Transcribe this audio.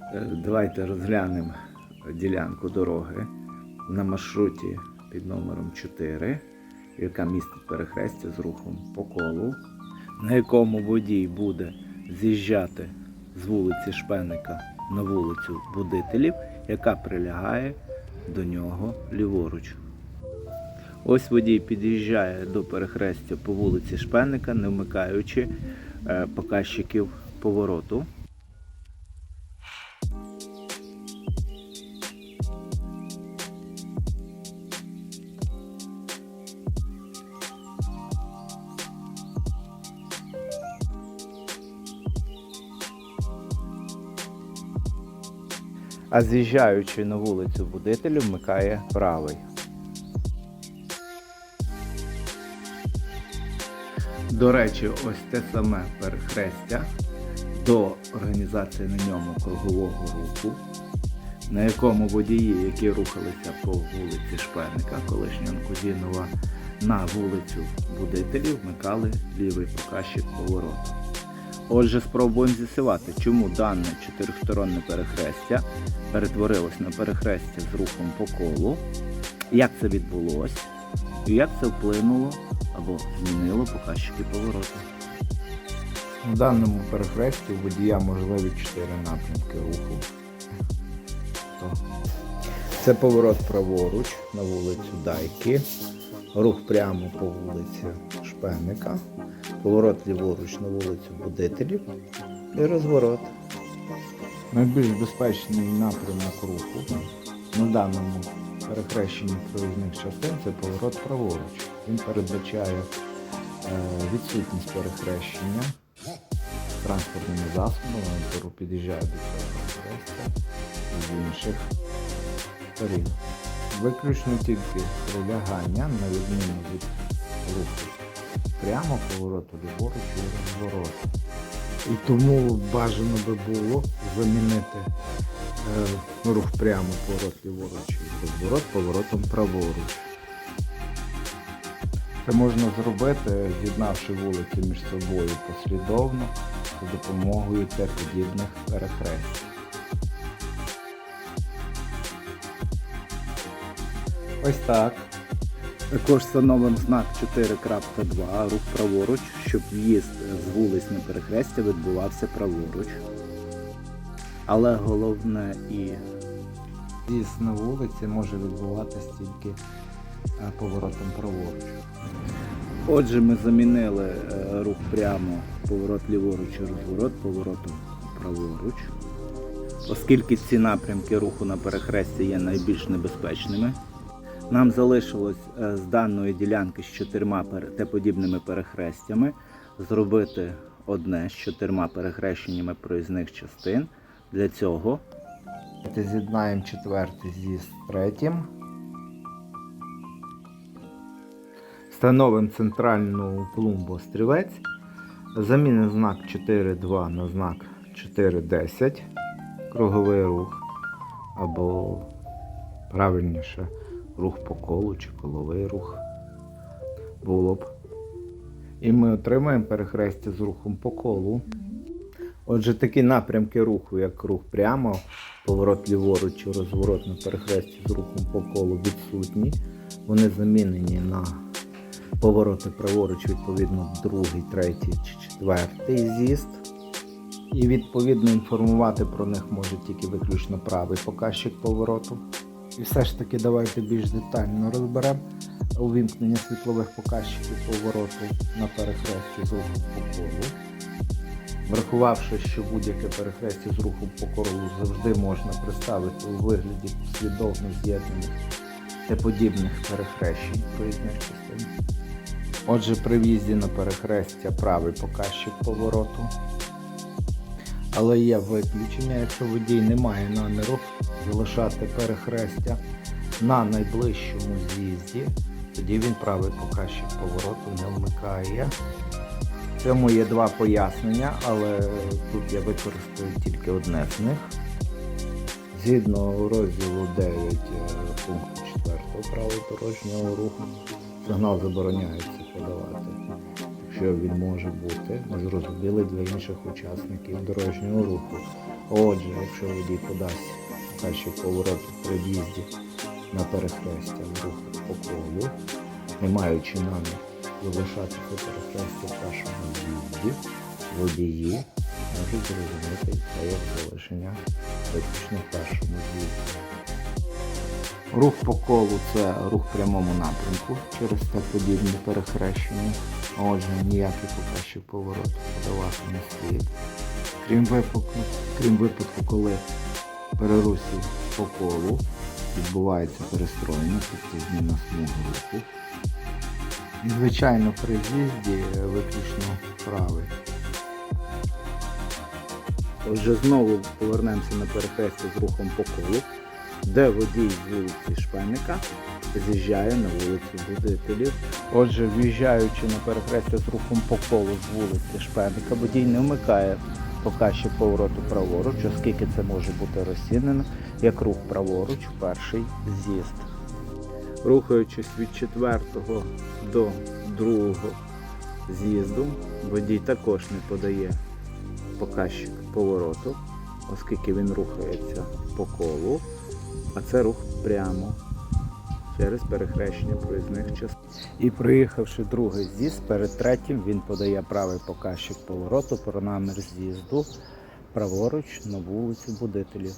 Е, Давайте розглянемо ділянку дороги на маршруті під номером 4, яка містить перехрестя з рухом по колу, на якому водій буде з'їжджати з вулиці Шпеника на вулицю Будителів, яка прилягає до нього ліворуч. Ось водій під'їжджає до перехрестя по вулиці Шпеника, не вмикаючи е, показчиків повороту. А з'їжджаючи на вулицю Будителів, вмикає правий. До речі, ось те саме перехрестя до організації на ньому кругового руху, на якому водії, які рухалися по вулиці Шперника, колишнього Кузінова, на вулицю Будителів, вмикали лівий показчик повороту. Отже, спробуємо з'ясувати, чому дане чотирьохсторонне перехрестя перетворилось на перехрестя з рухом по колу, як це відбулося, і як це вплинуло або змінило показчики повороту. У даному перехресті у водія можливі чотири напрямки руху. Це поворот праворуч на вулицю Дайки, рух прямо по вулиці Шпенника, поворот ліворуч на вулицю Будителів і розворот. Найбільш безпечний напрямок руху на даному перехрещенні проїзних частин це поворот праворуч. Він передбачає е, відсутність перехрещення транспортними засобами, під'їжджає до цього перехрестя з інших сторін. Виключно тільки прилягання, на відміну від руху прямо повороту ліворуч і. І тому бажано би було замінити е, рух прямо, поворот ліворуч і розворот поворотом праворуч. Це можна зробити, з'єднавши вулиці між собою послідовно за допомогою Т-подібних. Ось так. Також встановимо знак 4.2, рух праворуч, щоб в'їзд з вулиць на перехрестя відбувався праворуч. Але головне і З'їзд на вулиці може відбуватися тільки е, поворотом праворуч. Отже, ми замінили е, рух прямо, поворот ліворуч і розворот поворотом праворуч. Оскільки ці напрямки руху на перехресті є найбільш небезпечними, нам залишилось е, з даної ділянки з чотирма Т-подібними перехрестями зробити одне з чотирма перехрещеннями проїзних частин. Для цього З'єднаємо четвертий з'їзд з третім. Встановимо центральну плумбу стрілець. Замінимо знак 4.2 на знак 4.10. Круговий рух. Або правильніше рух по колу чи коловий рух. Було б. І ми отримаємо перехрестя з рухом по колу. Отже, такі напрямки руху, як рух прямо, поворот ліворуч чи розворот на перехресті з рухом по колу відсутні. Вони замінені на повороти праворуч, відповідно, другий, третій чи четвертий з'їзд. І відповідно інформувати про них може тільки виключно правий показчик повороту. І все ж таки давайте більш детально розберемо увімкнення світлових показчиків повороту на перехресті з рухом по колу. Врахувавши, що будь-яке перехрестя з рухом по колу завжди можна представити у вигляді послідовно з'єднаних та подібних перехрещень проїзних частин. Отже, при в'їзді на перехрестя правий показчик повороту. Але є виключення, якщо водій не має наміру залишати перехрестя на найближчому з'їзді, тоді він правий показчик повороту не вмикає. В цьому є два пояснення, але тут я використаю тільки одне з них. Згідно розділу 9 е, пункту 4 правил дорожнього руху, сигнал забороняється подавати, що він може бути, незрозумілий для інших учасників дорожнього руху. Отже, якщо водій подасть показчик повороту при в'їзді на перехрестя в рух по колу, не маючи намір залишати це перехрестя в першому в'їзді, водії можуть зрозуміти це як залишення виключно в першому в'їзді. Рух по колу це рух в прямому напрямку через те подібне перехрещення. Отже, ніякий показчик повороту подавати не слід. Крім випадку, крім випадку, коли при русі по колу відбувається перестроєння, тобто зміна смуги руху. І, звичайно, при з'їзді виключно правий. Отже, знову повернемося на перехрестя з рухом по колу, де водій з Шпенника з'їжджає на вулицю Будителів. Отже, в'їжджаючи на перехрестя з рухом по колу з вулиці Шпенника, водій не вмикає показчик повороту праворуч, оскільки це може бути розцінено як рух праворуч перший з'їзд. Рухаючись від четвертого до другого з'їзду, водій також не подає показчик повороту, оскільки він рухається по колу, а це рух прямо через перехрещення проїзних частин. І проїхавши другий з'їзд, перед третім він подає правий показчик повороту про намір з'їзду праворуч на вулицю Будителів.